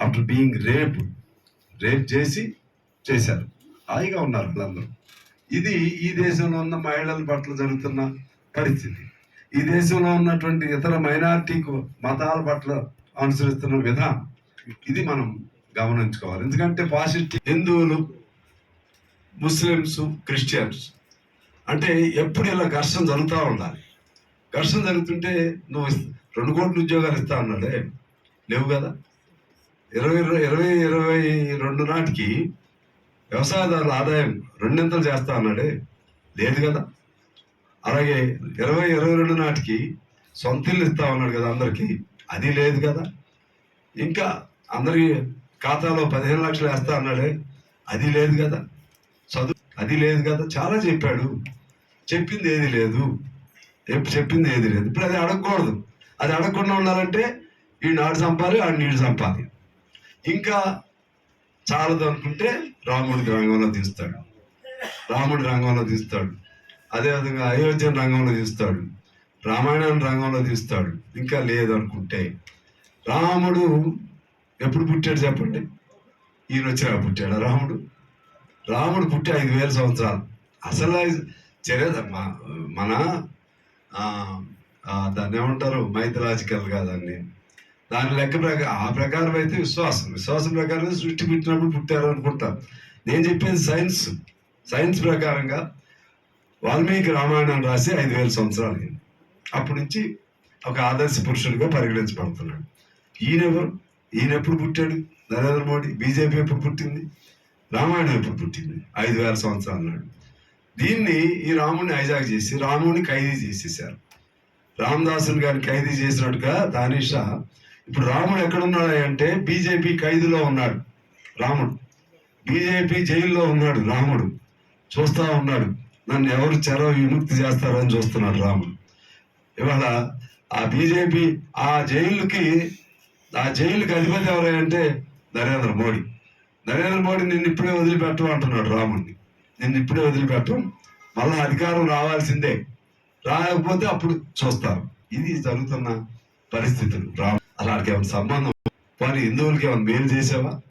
After being rape rape చేసి చేశారు. హాయిగా ఉన్నారు వాళ్ళందరూ. ఇది ఈ దేశంలో ఉన్న మహిళల పట్ల జరుగుతున్న పరిస్థితి. ఈ దేశంలో ఉన్నటువంటి ఇతర మైనారిటీ మతాల పట్ల అనుసరిస్తున్న విధానం. ఇది మనం గమనించుకోవాలి. ఎందుకంటే పాసిటివ్ హిందువులు ముస్లిమ్స్ క్రిస్టియన్స్. అంటే ఎప్పుడు ఇలా ఘర్షణ జరుగుతూ ఉండాలి. ఘర్షణ జరుగుతుంటే నువ్వు రెండు కోట్ల ఉద్యోగాలు ఇస్తా ఉన్నాడే లేవు కదా? ఇరవై ఇరవై ఇరవై రెండు నాటికి వ్యవసాయదారుల ఆదాయం రెండింతలు చేస్తా అన్నాడే. లేదు కదా? అలాగే ఇరవై ఇరవై రెండు నాటికి సొంత ఇల్లు ఇస్తా ఉన్నాడు కదా అందరికీ. అది లేదు కదా? ఇంకా అందరి ఖాతాలో పదిహేను లక్షలు వేస్తా అన్నాడే. అది లేదు కదా? చదువు అది లేదు కదా? చాలా చెప్పాడు. చెప్పింది ఏది లేదు. ఎప్పుడు చెప్పింది ఏది లేదు. ఇప్పుడు అది అడగకూడదు. అది అడగకుండా ఉండాలంటే ఈ నాడు చంపాలి ఆ నీడు చంపాలి ఇంకా చాలదు అనుకుంటే రాముడి రంగంలో తీస్తాడు. రాముడి రంగంలో తీస్తాడు. అదేవిధంగా అయోధ్య రంగంలో తీస్తాడు. రామాయణాన్ని రంగంలో తీస్తాడు. ఇంకా లేదనుకుంటే రాముడు ఎప్పుడు పుట్టాడు చెప్పండి? ఈయన వచ్చిన పుట్టాడు రాముడు? రాముడు పుట్టి ఐదు వేల సంవత్సరాలు. అసలు చర్య మన దాన్ని ఏమంటారు? మైథలాజికల్గా దాన్ని దాని లెక్క ప్రకారం ఆ ప్రకారం అయితే విశ్వాసం. విశ్వాసం ప్రకారం సృష్టి పుట్టినప్పుడు పుట్టారు అనుకుంటారు నేను చెప్పేది సైన్స్. సైన్స్ ప్రకారంగా వాల్మీకి రామాయణం రాసి ఐదు వేల సంవత్సరాలు అయింది. అప్పటి నుంచి ఒక ఆదర్శ పురుషుడిగా పరిగణించబడుతున్నాడు. ఈయనెవరు ఈయన ఎప్పుడు పుట్టాడు? నరేంద్ర మోడీ. బీజేపీ ఎప్పుడు పుట్టింది? రామాయణం ఎప్పుడు పుట్టింది? ఐదు వేల సంవత్సరాలు నాడు. దీన్ని ఈ రాముడిని హైజాక్ చేసి రాముడిని ఖైదీ చేసేసారు రామదాసుని గారిని ఖైదీ చేసినట్టుగా దానిషా ఇప్పుడు రాముడు ఎక్కడున్నాడు అంటే బీజేపీ ఖైదులో ఉన్నాడు. రాముడు. బీజేపీ జైల్లో ఉన్నాడు రాముడు. చూస్తా ఉన్నాడు. నన్ను ఎవరు చెర విముక్తి చేస్తారని చూస్తున్నాడు రాముడు. ఇవాళ ఆ బీజేపీ ఆ జైలుకి ఆ జైలుకి అధిపతి ఎవరంటే నరేంద్ర మోడీ. నరేంద్ర మోడీ నిన్ను ఇప్పుడే వదిలిపెట్టం అంటున్నాడు రాముడిని. నిన్ను ఇప్పుడే వదిలిపెట్టం మళ్ళా అధికారం రావాల్సిందే. రాకపోతే అప్పుడు చూస్తారు ఇది జరుగుతున్న పరిస్థితులు. రాము అలాంటి ఏమైనా సంబంధం? వారి హిందువులకి ఏమైనా మేలు చేసావా?